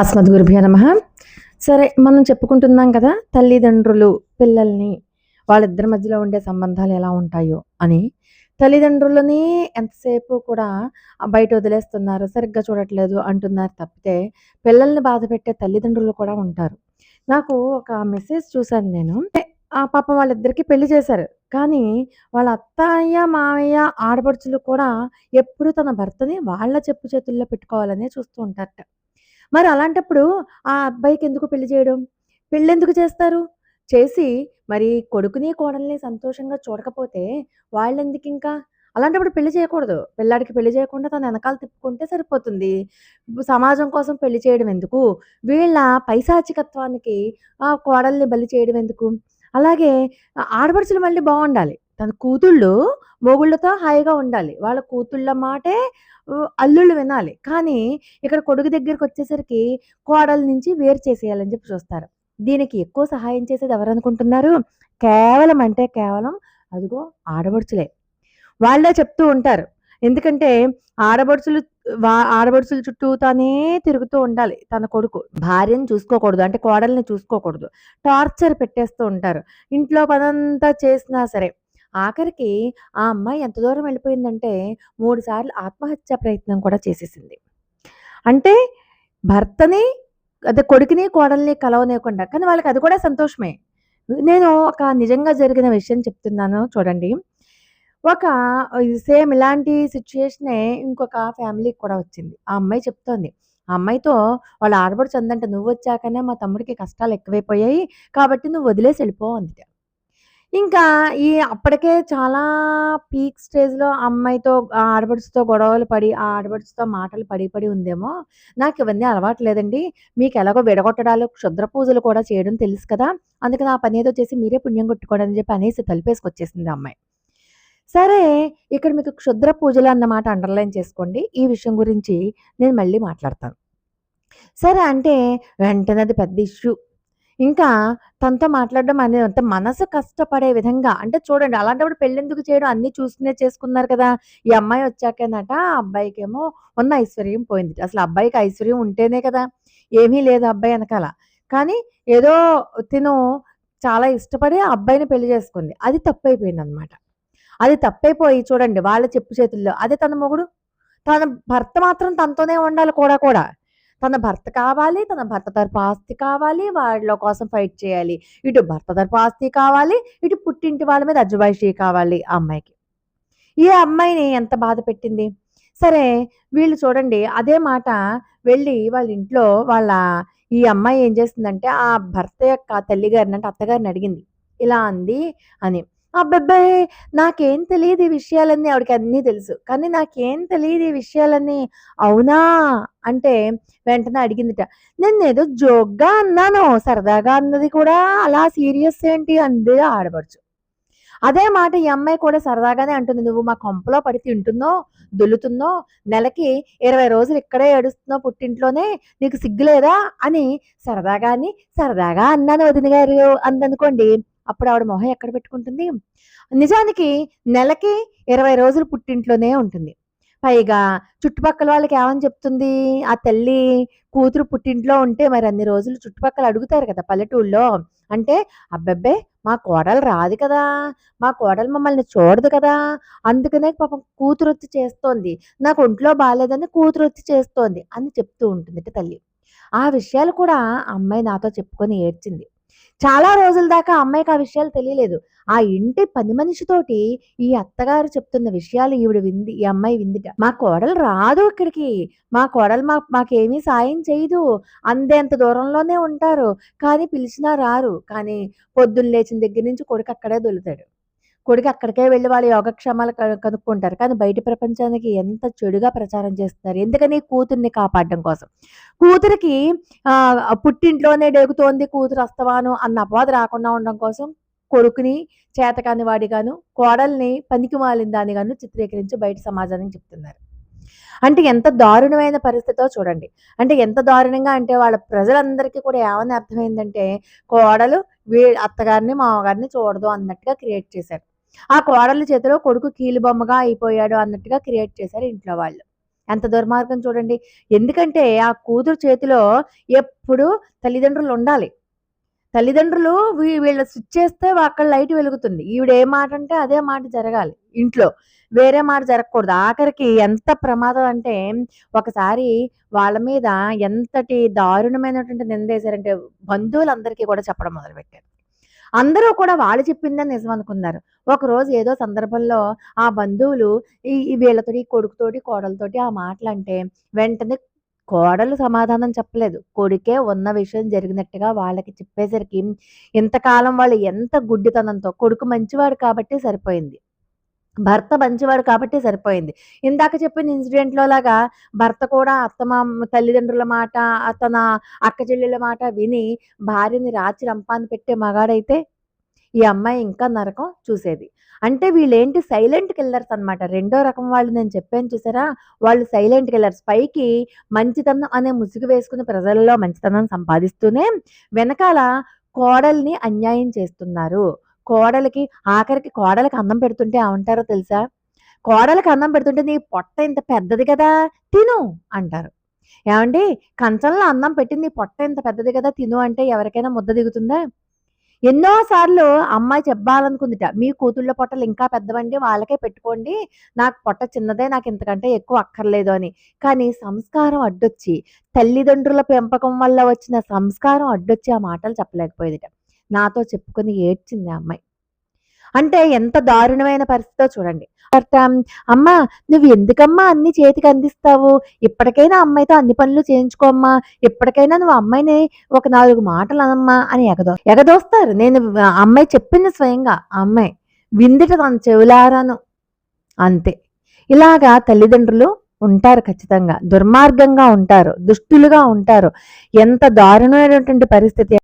అస్మద్ గురుభ్యో నమ. సరే మనం చెప్పుకుంటున్నాం కదా తల్లిదండ్రులు పిల్లల్ని వాళ్ళిద్దరి మధ్యలో ఉండే సంబంధాలు ఎలా ఉంటాయో అని. తల్లిదండ్రులని ఎంతసేపు కూడా బయట వదిలేస్తున్నారు సరిగ్గా చూడట్లేదు అంటున్నారు తప్పితే పిల్లల్ని బాధ పెట్టే తల్లిదండ్రులు కూడా ఉంటారు. నాకు ఒక మెసేజ్ చూశాను నేను. ఆ పాప వాళ్ళిద్దరికి పెళ్ళి చేశారు. కానీ వాళ్ళ అత్తయ్య మావయ్య ఆడపడుచులు కూడా ఎప్పుడు తన భర్తని వాళ్ళ చెప్పు చేతుల్లో పెట్టుకోవాలనే చూస్తూ ఉంటారట. మరి అలాంటప్పుడు ఆ అబ్బాయికి ఎందుకు పెళ్ళి చేయడం? పెళ్ళెందుకు చేస్తారు? చేసి మరి కొడుకుని కోడల్ని సంతోషంగా చూడకపోతే వాళ్ళెందుకు ఇంకా అలాంటప్పుడు పెళ్ళి చేయకూడదు. పిల్లాడికి పెళ్ళి చేయకుండా తన వెనకాల తిప్పుకుంటే సరిపోతుంది. సమాజం కోసం పెళ్ళి చేయడం ఎందుకు? వీళ్ళ పైశాచికత్వానికి ఆ కోడల్ని బలి చేయడం ఎందుకు? అలాగే ఆడపడుచులు మళ్ళీ బాగుండాలి. తన కూతుళ్ళు మొగుళ్ళతో హాయిగా ఉండాలి. వాళ్ళ కూతుళ్ళ మాటే అల్లుళ్ళు వినాలి. కానీ ఇక్కడ కొడుకు దగ్గరికి వచ్చేసరికి కోడల నుంచి వేరు చేసేయాలని చెప్పి చూస్తారు. దీనికి ఎక్కువ సహాయం చేసేది ఎవరనుకుంటున్నారు? కేవలం అంటే కేవలం అదిగో ఆడబడుచులే వాళ్ళే చెప్తూ ఉంటారు. ఎందుకంటే ఆడబడుచులు వా- ఆడబడుచుల చుట్టూ తానే తిరుగుతూ ఉండాలి తన కొడుకు. భార్యను చూసుకోకూడదు అంటే కోడల్ని చూసుకోకూడదు. టార్చర్ పెట్టేస్తూ ఉంటారు. ఇంట్లో పనంతా చేసినా సరే ఆఖరికి ఆ అమ్మాయి ఎంత దూరం వెళ్ళిపోయిందంటే మూడు సార్లు ఆత్మహత్య ప్రయత్నం కూడా చేసేసింది. అంటే భర్తని అదే కొడుకుని కోడల్ని కలవనివ్వకుండా కానీ వాళ్ళకి అది కూడా సంతోషమే. నేను ఒక నిజంగా జరిగిన విషయం చెప్తున్నాను చూడండి. ఒక సేమ్ ఇలాంటి సిచ్యుయేషనే ఇంకొక ఫ్యామిలీకి కూడా వచ్చింది. ఆ అమ్మాయి చెప్తోంది. ఆ అమ్మాయితో వాళ్ళ ఆడబడి అందంట నువ్వు వచ్చాకనే మా తమ్ముడికి కష్టాలు ఎక్కువైపోయాయి కాబట్టి నువ్వు వదిలేసి వెళ్ళిపో అందుట. ఇంకా ఈ అప్పటికే చాలా పీక్ స్టేజ్‌లో అమ్మాయితో ఆడబడుచుతో గొడవలు పడి, ఆ ఆడబడుచుతో మాటలు పడి, పడి ఉందేమో. నాకు ఇవన్నీ అలవాటు లేదండి. మీకు ఎలాగో విడగొట్టడాలు, క్షుద్ర పూజలు కూడా చేయడం తెలుసు కదా! అందుకని ఆ ఏదో చేసి మీరే పుణ్యం కొట్టుకోండి అని చెప్పి అనేసి తలుపేసుకొచ్చేసింది ఆ అమ్మాయి. సరే ఇక్కడ మీకు క్షుద్ర పూజలు అన్నమాట అండర్‌లైన్ చేసుకోండి. ఈ విషయం గురించి నేను మళ్ళీ మాట్లాడతాను. సరే అంటే వెంటనే అది పెద్ద ఇష్యూ. ఇంకా తనతో మాట్లాడడం అనేది అంత మనసు కష్టపడే విధంగా అంటే చూడండి అలాంటప్పుడు పెళ్ళెందుకు చేయడం అన్నీ చూసుకునే చేసుకున్నారు కదా! ఈ అమ్మాయి వచ్చాకేనట ఆ అబ్బాయికేమో ఉన్న ఐశ్వర్యం పోయింది. అసలు అబ్బాయికి ఐశ్వర్యం ఉంటేనే కదా! ఏమీ లేదు అబ్బాయి వెనకాల కానీ ఏదో తిను చాలా ఇష్టపడి ఆ అబ్బాయిని పెళ్ళి చేసుకుంది. అది తప్పైపోయింది అనమాట అది తప్పైపోయి చూడండి వాళ్ళ చెప్పు చేతుల్లో అదే తన మొగుడు. తన భర్త మాత్రం తనతోనే ఉండాలి కూడా కూడా. తన భర్త కావాలి, తన భర్త తరపు ఆస్తి కావాలి, వాళ్ళ కోసం ఫైట్ చేయాలి. ఇటు భర్త తరపు ఆస్తి కావాలి, ఇటు పుట్టింటి వాళ్ళ మీద అజుబాయిషీ కావాలి ఆ అమ్మాయికి. ఈ అమ్మాయిని ఎంత బాధ పెట్టింది. సరే వీళ్ళు చూడండి అదే మాట వెళ్ళి వాళ్ళ ఇంట్లో వాళ్ళ ఈ అమ్మాయి ఏం చేసిందంటే ఆ భర్త యొక్క తల్లిగారిని అంటే అత్తగారిని అడిగింది. ఇలా అంది అని. అబ్బాయి నాకేం తెలియదు ఈ విషయాలన్నీ ఆవిడకి అన్నీ తెలుసు. కానీ నాకేం తెలియదు ఈ విషయాలన్నీ. అవునా! అంటే వెంటనే అడిగిందిట. ఏదో జోక్‌గా అన్నాను. సరదాగా అన్నది కూడా అలా సీరియస్ ఏంటి అంది ఆడపడుచు. అదే మాట ఈ అమ్మాయి కూడా సరదాగానే అంటుంది. నువ్వు మా కొంపలో పడి తింటున్నావు, దొల్లుతున్నావు, నెలకి 20 రోజులు ఇక్కడే ఏడుస్తున్నావు పుట్టింట్లోనే. నీకు సిగ్గు లేదా? అని సరదాగాని సరదాగా అన్నాను వదిన గారు అందనుకోండి. అప్పుడు ఆవిడ మొహం ఎక్కడ పెట్టుకుంటుంది? నిజానికి నెలకి 20 రోజులు పుట్టింట్లోనే ఉంటుంది. పైగా చుట్టుపక్కల వాళ్ళకి ఏమని చెప్తుంది? ఆ తల్లి కూతురు పుట్టింట్లో ఉంటే మరి అన్ని రోజులు చుట్టుపక్కల అడుగుతారు కదా పల్లెటూళ్ళలో. అంటే అబ్బబ్బే! మా కోడలు రాదు కదా! మా కోడలు మమ్మల్ని చూడదు కదా! అందుకనే పాపం కూతురు వచ్చి చేస్తోంది. నాకు ఒంట్లో బాగాలేదని కూతురు వచ్చి చేస్తోంది అని చెప్తూ ఉంటుంది తల్లి. ఆ విషయాలు కూడా అమ్మాయి నాతో చెప్పుకొని ఏడ్చింది. చాలా రోజుల దాకా అమ్మాయికి ఆ విషయాలు తెలియలేదు. ఆ ఇంటి పని మనిషితోటి ఈ అత్తగారు చెప్తున్న విషయాలు ఈవిడ వింది. ఈ అమ్మాయి విందిట. మా కోడలు రాదు ఇక్కడికి. మా కోడలు మా మాకేమీ సాయం చేయదు. అందేంత దూరంలోనే ఉంటారు. కానీ పిలిచినా రారు. కానీ పొద్దున్న లేచిన దగ్గర నుంచి కొడుకు అక్కడే దొలుతాడు కొడుకు అక్కడికే వెళ్ళి వాళ్ళ యోగక్షేమాలు క కనుక్కుంటారు. కానీ బయట ప్రపంచానికి ఎంత చెడుగా ప్రచారం చేస్తున్నారు. ఎందుకని? కూతుర్ని కాపాడడం కోసం. కూతురికి పుట్టింట్లోనే డెగుతోంది కూతురు వస్తవాను అన్న అపవాదు రాకుండా ఉండడం కోసం కొడుకుని చేతకాని వాడిగాను, కోడల్ని పనికిమాలిన దానిగాను చిత్రీకరించి బయట సమాజానికి చెప్తున్నారు. అంటే ఎంత దారుణమైన పరిస్థితో చూడండి. అంటే ఎంత దారుణంగా అంటే వాళ్ళ ప్రజలందరికీ కూడా ఏమని అర్థమైందంటే కోడలు వీ అత్తగారిని, మామగారిని చూడదు అన్నట్టుగా క్రియేట్ చేశారు. ఆ కోడలి చేతిలో కొడుకు కీలుబొమ్మగా అయిపోయాడు అన్నట్టుగా క్రియేట్ చేశారు ఇంట్లో వాళ్ళు. ఎంత దుర్మార్గం చూడండి. ఎందుకంటే ఆ కూతురు చేతిలో ఎప్పుడు తల్లిదండ్రులు ఉండాలి. తల్లిదండ్రులు వీ- వీళ్ళ స్విచ్ చేస్తే అక్కడ లైట్ వెలుగుతుంది. ఈవిడ ఏ మాట అంటే అదే మాట జరగాలి ఇంట్లో. వేరే మాట జరగకూడదు. ఆఖరికి ఎంత ప్రమాదం అంటే ఒకసారి వాళ్ళ మీద ఎంతటి దారుణమైనటువంటి నిందేశారంటే బంధువులందరికీ కూడా చెప్పడం మొదలుపెట్టారు. అందరూ కూడా వాళ్ళు చెప్పిందని నిజం అనుకున్నారు ఒకరోజు ఏదో సందర్భంలో ఆ బంధువులు ఈ వీళ్ళతో వీళ్ళతోటి ఈ కొడుకుతోటి కోడలతోటి ఆ మాటలంటే వెంటనే కోడలు సమాధానం చెప్పలేదు. కొడుకే ఉన్న విషయం జరిగినట్టుగా వాళ్ళకి చెప్పేసరికి ఇంతకాలం వాళ్ళు ఎంత గుడ్డితనంతో కొడుకు మంచివాడు కాబట్టి సరిపోయింది. భర్త మంచివాడు కాబట్టి సరిపోయింది. ఇందాక చెప్పిన ఇన్సిడెంట్లో లాగా భర్త కూడా అత్తమామ తల్లిదండ్రుల మాట తన అక్క చెల్లెల మాట విని భార్యని రాచి రంపాన్ని పెట్టే మగాడైతే ఈ అమ్మాయి ఇంకా నరకం చూసేది. అంటే వీళ్ళేంటి సైలెంట్ కిల్లర్స్ అన్నమాట. రెండో రకం వాళ్ళు నేను చెప్పాను చూసారా? వాళ్ళు సైలెంట్ కిల్లర్స్ పైకి మంచితనం అనే ముసుగు వేసుకుని ప్రజల్లో మంచితనం సంపాదిస్తూనే వెనకాల కోడల్ని అన్యాయం చేస్తున్నారు. కోడలికి ఆఖరికి కోడలికి అన్నం పెడుతుంటే ఏమంటారో తెలుసా? కోడలికి అన్నం పెడుతుంటే నీ పొట్ట ఇంత పెద్దది కదా తిను అంటారు. ఏమండి? కంచంలో అన్నం పెట్టి నీ పొట్ట ఇంత పెద్దది కదా తిను అంటే ఎవరికైనా ముద్ద దిగుతుందా? ఎన్నోసార్లు అమ్మాయి చెప్పాలనుకుందిట మీ కూతుళ్ళ పొట్టలు ఇంకా పెద్దవండి వాళ్ళకే పెట్టుకోండి నాకు పొట్ట చిన్నదే నాకు ఇంతకంటే ఎక్కువ అక్కర్లేదు అని. కానీ సంస్కారం అడ్డొచ్చి తల్లిదండ్రుల పెంపకం వల్ల వచ్చిన సంస్కారం అడ్డొచ్చి ఆ మాటలు చెప్పలేకపోయేదిట. నాతో చెప్పుకొని ఏడ్చింది ఆ అమ్మాయి. అంటే ఎంత దారుణమైన పరిస్థితో చూడండి. బట్ అమ్మా నువ్వు ఎందుకమ్మా అన్ని చేతికి అందిస్తావు? ఇప్పటికైనా అమ్మాయితో అన్ని పనులు చేయించుకోమ్మా. ఇప్పటికైనా నువ్వు అమ్మాయిని ఒక నాలుగు మాటలు అనమ్మా అని ఎగదో ఎగదోస్తారు. నేను అమ్మాయి చెప్పింది స్వయంగా. అమ్మాయి విందిట తన చెవులారాను. అంతే. ఇలాగా తల్లిదండ్రులు ఉంటారు ఖచ్చితంగా. దుర్మార్గంగా ఉంటారు. దుష్టులుగా ఉంటారు. ఎంత దారుణమైనటువంటి పరిస్థితి